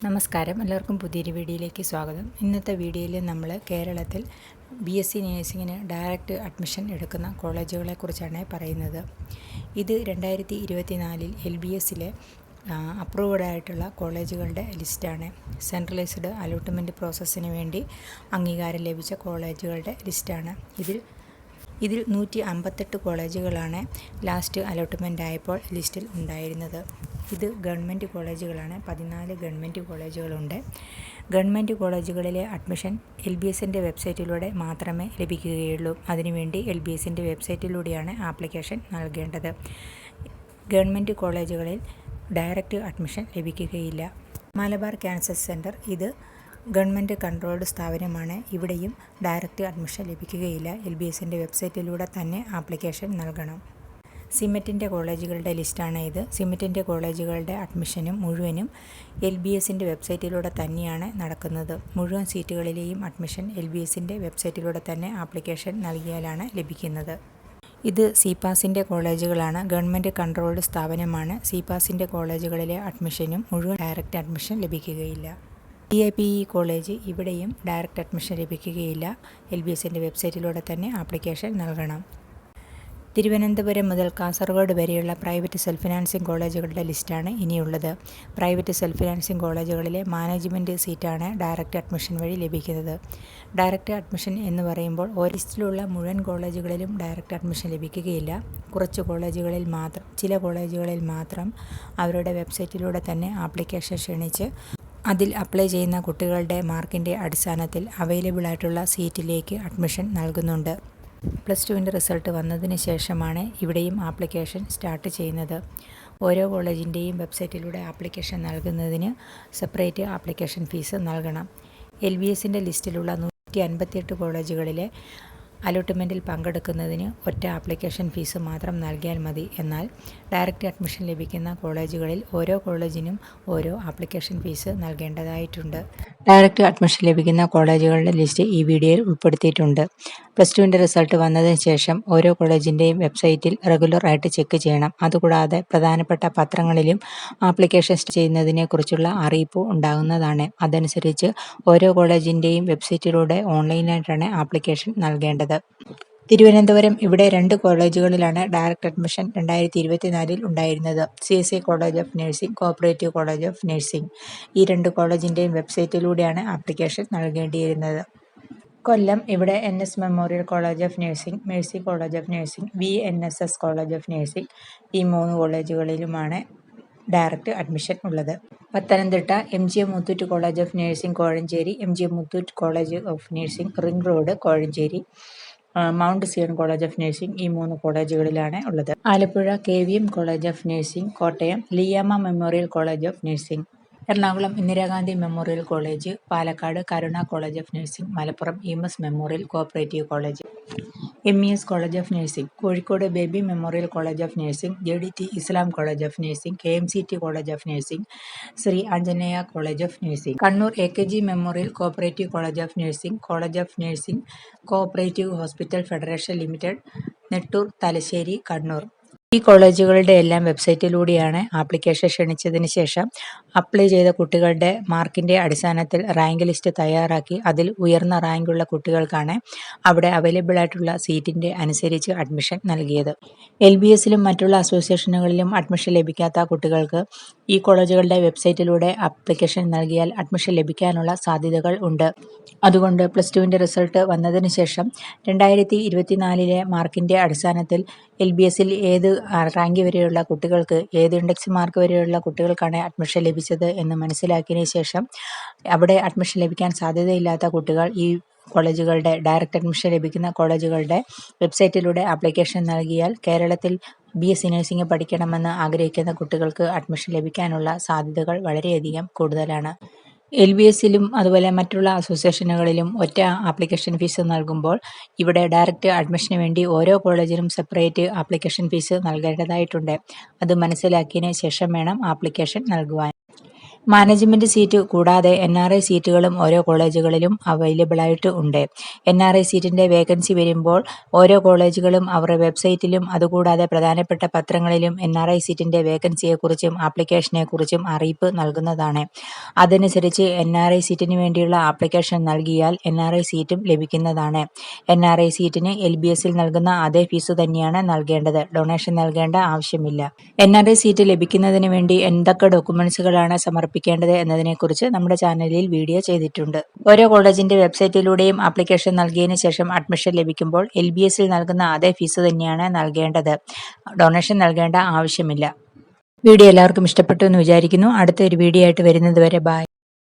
നമസ്കാരം. എല്ലാവർക്കും പുതിയൊരു വീഡിയോയിലേക്ക് സ്വാഗതം. ഇന്നത്തെ വീഡിയോയിൽ നമ്മൾ കേരളത്തിൽ ബി എസ് സി നേഴ്സിങ്ങിന് ഡയറക്റ്റ് അഡ്മിഷൻ എടുക്കുന്ന കോളേജുകളെക്കുറിച്ചാണ് പറയുന്നത്. ഇത് രണ്ടായിരത്തി ഇരുപത്തിനാലിൽ എൽ ബി എസിലെ ആയിട്ടുള്ള കോളേജുകളുടെ ലിസ്റ്റാണ് സെൻട്രലൈസ്ഡ് അലോട്ട്മെന്റ് പ്രോസസ്സിന് വേണ്ടി അംഗീകാരം ലഭിച്ച കോളേജുകളുടെ ലിസ്റ്റാണ് ഇതിൽ ഇതിൽ നൂറ്റി അമ്പത്തെട്ട് കോളേജുകളാണ് ലാസ്റ്റ് അലോട്ട്മെന്റ് ആയപ്പോൾ ലിസ്റ്റിൽ ഉണ്ടായിരുന്നത്. ഇത് ഗവൺമെന്റ് കോളേജുകളാണ്. പതിനാല് ഗവൺമെന്റ് കോളേജുകളുണ്ട്. ഗവൺമെന്റ് കോളേജുകളിലെ അഡ്മിഷൻ എൽ ബി എസിന്റെ വെബ്സൈറ്റിലൂടെ മാത്രമേ ലഭിക്കുകയുള്ളൂ. അതിനുവേണ്ടി എൽ ബി എസിന്റെ വെബ്സൈറ്റിലൂടെയാണ് ആപ്ലിക്കേഷൻ നൽകേണ്ടത്. ഗവൺമെന്റ് കോളേജുകളിൽ ഡയറക്റ്റ് അഡ്മിഷൻ ലഭിക്കുകയില്ല. മലബാർ ക്യാൻസർ സെന്റർ ഇത് ഗവൺമെന്റ് കൺട്രോൾഡ് സ്ഥാപനമാണ്. ഇവിടെയും ഡയറക്റ്റ് അഡ്മിഷൻ ലഭിക്കുകയില്ല. എൽ ബി എസിന്റെ വെബ്സൈറ്റിലൂടെ തന്നെ ആപ്ലിക്കേഷൻ നൽകണം. സിമെറ്റിന്റെ കോളേജുകളുടെ ലിസ്റ്റാണ് ഇത്. സിമെറ്റിന്റെ കോളേജുകളുടെ അഡ്മിഷനും മുഴുവനും എൽ ബി എസിന്റെ വെബ്സൈറ്റിലൂടെ തന്നെയാണ് നടക്കുന്നത്. മുഴുവൻ സീറ്റുകളിലെയും അഡ്മിഷൻ എൽ ബി എസിന്റെ വെബ്സൈറ്റിലൂടെ തന്നെ ആപ്ലിക്കേഷൻ നൽകിയാലാണ് ലഭിക്കുന്നത്. ഇത് സിപാസിന്റെ കോളേജുകളാണ്. ഗവൺമെന്റ് കൺട്രോൾഡ് സ്ഥാപനമാണ്. സിപാസിന്റെ കോളേജുകളിലെ അഡ്മിഷനും മുഴുവൻ ഡയറക്റ്റ് അഡ്മിഷൻ ലഭിക്കുകയില്ല. D I P E college ഇവിടെയും ഡയറക്റ്റ് അഡ്മിഷൻ ലഭിക്കുകയില്ല. എൽ ബി എസിന്റെ വെബ്സൈറ്റിലൂടെ തന്നെ ആപ്ലിക്കേഷൻ നൽകണം. തിരുവനന്തപുരം മുതൽ കാസർഗോഡ് വരെയുള്ള പ്രൈവറ്റ് സെൽഫ് ഫിനാൻസിംഗ് കോളേജുകളുടെ ലിസ്റ്റാണ് ഇനിയുള്ളത്. പ്രൈവറ്റ് സെൽഫ് ഫിനാൻസിംഗ് കോളേജുകളിലെ മാനേജ്മെന്റ് സീറ്റാണ് ഡയറക്റ്റ് അഡ്മിഷൻ വഴി ലഭിക്കുന്നത്. ഡയറക്റ്റ് അഡ്മിഷൻ എന്ന് പറയുമ്പോൾ ഒരു ലിസ്റ്റിലുള്ള മുഴുവൻ കോളേജുകളിലും ഡയറക്റ്റ് അഡ്മിഷൻ ലഭിക്കുകയില്ല. കുറച്ച് കോളേജുകളിൽ മാത്രം ചില കോളേജുകളിൽ മാത്രം അവരുടെ വെബ്സൈറ്റിലൂടെ തന്നെ ആപ്ലിക്കേഷൻ ക്ഷണിച്ച് അതിൽ അപ്ലൈ ചെയ്യുന്ന കുട്ടികളുടെ മാർക്കിന്റെ അടിസ്ഥാനത്തിൽ അവൈലബിൾ ആയിട്ടുള്ള സീറ്റിലേക്ക് അഡ്മിഷൻ നൽകുന്നുണ്ട്. പ്ലസ് ടുവിന്റെ റിസൾട്ട് വന്നതിന് ശേഷമാണ് ഇവിടെയും ആപ്ലിക്കേഷൻ സ്റ്റാർട്ട് ചെയ്യുന്നത്. ഓരോ കോളേജിന്റെയും വെബ്സൈറ്റിലൂടെ ആപ്ലിക്കേഷൻ നൽകുന്നതിന് സെപ്പറേറ്റ് ആപ്ലിക്കേഷൻ ഫീസ് നൽകണം. എൽ ബി എസിന്റെ ലിസ്റ്റിലുള്ള നൂറ്റി അൻപത്തിയെട്ട് കോളേജുകളിലെ അലോട്ട്മെന്റിൽ പങ്കെടുക്കുന്നതിന് ഒറ്റ ആപ്ലിക്കേഷൻ ഫീസ് മാത്രം നൽകിയാൽ മതി. എന്നാൽ ഡയറക്റ്റ് അഡ്മിഷൻ ലഭിക്കുന്ന കോളേജുകളിൽ ഓരോ കോളേജിനും ഓരോ ആപ്ലിക്കേഷൻ ഫീസ് നൽകേണ്ടതായിട്ടുണ്ട്. ഡയറക്റ്റ് അഡ്മിഷൻ ലഭിക്കുന്ന കോളേജുകളുടെ ലിസ്റ്റ് ഈ വീഡിയോയിൽ ഉൾപ്പെടുത്തിയിട്ടുണ്ട്. പ്ലസ് ടുവിന്റെ റിസൾട്ട് വന്നതിന് ശേഷം ഓരോ കോളേജിന്റെയും വെബ്സൈറ്റിൽ റെഗുലർ ആയിട്ട് ചെക്ക് ചെയ്യണം. അതുകൂടാതെ പ്രധാനപ്പെട്ട പത്രങ്ങളിലും ആപ്ലിക്കേഷൻ ചെയ്യുന്നതിനെക്കുറിച്ചുള്ള അറിയിപ്പ് ഉണ്ടാകുന്നതാണ്. അതനുസരിച്ച് ഓരോ കോളേജിന്റെയും വെബ്സൈറ്റിലൂടെ ഓൺലൈനായിട്ടാണ് ആപ്ലിക്കേഷൻ നൽകേണ്ടത്. തിരുവനന്തപുരം ഇവിടെ രണ്ട് കോളേജുകളിലാണ് ഡയറക്ട് അഡ്മിഷൻ രണ്ടായിരത്തി ഇരുപത്തിനാലിൽ ഉണ്ടായിരുന്നത്. C S I college of nursing cooperative college of nursing. ഈ രണ്ട് കോളേജിന്റെയും വെബ്സൈറ്റിലൂടെയാണ് ആപ്ലിക്കേഷൻ നൽകേണ്ടിയിരുന്നത്. കൊല്ലം ഇവിടെ N S memorial college of nursing mercy college of nursing V N S S college of nursing ഈ മൂന്ന് കോളേജുകളിലുമാണ് ഡയറക്റ്റ് അഡ്മിഷൻ ഉള്ളത്. Pathanamthitta M G M Muthoot college of nursing Kozhencherry M G M Muthoot college of nursing ring road Kozhencherry mount Zion college of nursing ഈ മൂന്ന് കോളേജുകളിലാണ് ഉള്ളത്. Alappuzha K V M college of nursing Kottayam ലിയാമ memorial college of nursing Ernakulam Indira Gandhi memorial college Palakkad Karuna college of nursing Malappuram E memorial cooperative college. M E S college of nursing Kozhikode baby memorial college of nursing J D T Islam college of nursing K M C T college of nursing Sree Anjaneya college of nursing Kannur A K G memorial cooperative college of nursing college of nursing cooperative hospital federation limited Nettoor Thalassery Kannur. ഈ കോളേജുകളുടെ എല്ലാം വെബ്സൈറ്റിലൂടെയാണ് application ക്ഷണിച്ചതിന് ശേഷം apply ചെയ്ത കുട്ടികളുടെ മാർക്കിന്റെ അടിസ്ഥാനത്തിൽ rank list തയ്യാറാക്കി അതിൽ ഉയർന്ന റാങ്കുള്ള കുട്ടികൾക്കാണ് അവിടെ അവൈലബിൾ ആയിട്ടുള്ള സീറ്റിന്റെ അനുസരിച്ച് അഡ്മിഷൻ നൽകിയത്. എൽ ബി എസിലും മറ്റുള്ള അസോസിയേഷനുകളിലും അഡ്മിഷൻ ലഭിക്കാത്ത കുട്ടികൾക്ക് ഈ കോളേജുകളുടെ വെബ്സൈറ്റിലൂടെ അപ്ലിക്കേഷൻ നൽകിയാൽ അഡ്മിഷൻ ലഭിക്കാനുള്ള സാധ്യതകൾ ഉണ്ട്. അതുകൊണ്ട് പ്ലസ് ടുവിന്റെ റിസൾട്ട് വന്നതിന് ശേഷം രണ്ടായിരത്തി ഇരുപത്തിനാലിലെ മാർക്കിന്റെ അടിസ്ഥാനത്തിൽ എൽ ബി എസിൽ ഏത് റാങ്ക് വരെയുള്ള കുട്ടികൾക്ക് ഏത് ഇൻഡെക്സ് മാർക്ക് വരെയുള്ള കുട്ടികൾക്കാണ് അഡ്മിഷൻ ലഭിച്ചത്. എന്ന് മനസ്സിലാക്കിയതിന് ശേഷം അവിടെ അഡ്മിഷൻ ലഭിക്കാൻ സാധ്യതയില്ലാത്ത കുട്ടികൾ ഈ കോളേജുകളുടെ ഡയറക്റ്റ് അഡ്മിഷൻ ലഭിക്കുന്ന കോളേജുകളുടെ വെബ്സൈറ്റിലൂടെ ആപ്ലിക്കേഷൻ നൽകിയാൽ കേരളത്തിൽ ബി എസ് സി നഴ്സിംഗ് പഠിക്കണമെന്ന് ആഗ്രഹിക്കുന്ന കുട്ടികൾക്ക് അഡ്മിഷൻ ലഭിക്കാനുള്ള സാധ്യതകൾ വളരെയധികം കൂടുതലാണ്. എൽ ബി എസിലും അതുപോലെ മറ്റുള്ള അസോസിയേഷനുകളിലും ഒറ്റ ആപ്ലിക്കേഷൻ ഫീസ് നൽകുമ്പോൾ ഇവിടെ ഡയറക്റ്റ് അഡ്മിഷന് വേണ്ടി ഓരോ കോളേജിനും സെപ്പറേറ്റ് ആപ്ലിക്കേഷൻ ഫീസ് നൽകേണ്ടതായിട്ടുണ്ട്. അത് മനസ്സിലാക്കിയതിന് ശേഷം വേണം ആപ്ലിക്കേഷൻ നൽകുവാൻ. മാനേജ്മെന്റ് സീറ്റ് കൂടാതെ എൻ ആർ ഐ സീറ്റുകളും ഓരോ കോളേജുകളിലും അവൈലബിൾ ആയിട്ട് ഉണ്ട്. എൻ ആർ ഐ സീറ്റിന്റെ വേക്കൻസി വരുമ്പോൾ ഓരോ കോളേജുകളും അവരുടെ വെബ്സൈറ്റിലും അതുകൂടാതെ പ്രധാനപ്പെട്ട പത്രങ്ങളിലും എൻ ആർ ഐ സീറ്റിന്റെ വേക്കൻസിയെക്കുറിച്ചും ആപ്ലിക്കേഷനെക്കുറിച്ചും അറിയിപ്പ് നൽകുന്നതാണ്. അതനുസരിച്ച് എൻ ആർ ഐ സീറ്റിന് വേണ്ടിയുള്ള ആപ്ലിക്കേഷൻ നൽകിയാൽ എൻ ആർ ഐ സീറ്റും ലഭിക്കുന്നതാണ്. എൻ ആർ ഐ സീറ്റിന് എൽ ബി എസിൽ നൽകുന്ന അതേ ഫീസ് തന്നെയാണ് നൽകേണ്ടത്. ഡൊണേഷൻ നൽകേണ്ട ആവശ്യമില്ല. എൻ ആർ ഐ സീറ്റ് ലഭിക്കുന്നതിന് വേണ്ടി എന്തൊക്കെ ഡോക്യുമെന്റ്സുകളാണ് സമർപ്പിക്കേണ്ടത് എന്നതിനെക്കുറിച്ച് നമ്മുടെ ചാനലിൽ വീഡിയോ ചെയ്തിട്ടുണ്ട്. ഓരോ കോളേജിന്റെ വെബ്സൈറ്റിലൂടെയും ആപ്ലിക്കേഷൻ നൽകിയതിനു ശേഷം അഡ്മിഷൻ ലഭിക്കുമ്പോൾ എൽ ബി എസിൽ നൽകുന്ന അതേ ഫീസ് തന്നെയാണ് നൽകേണ്ടത്. ഡൊണേഷൻ നൽകേണ്ട ആവശ്യമില്ല. വീഡിയോ എല്ലാവർക്കും ഇഷ്ടപ്പെട്ടു എന്ന് വിചാരിക്കുന്നു. അടുത്തൊരു വീഡിയോ ആയിട്ട് വരുന്നത് വരെ ബായ്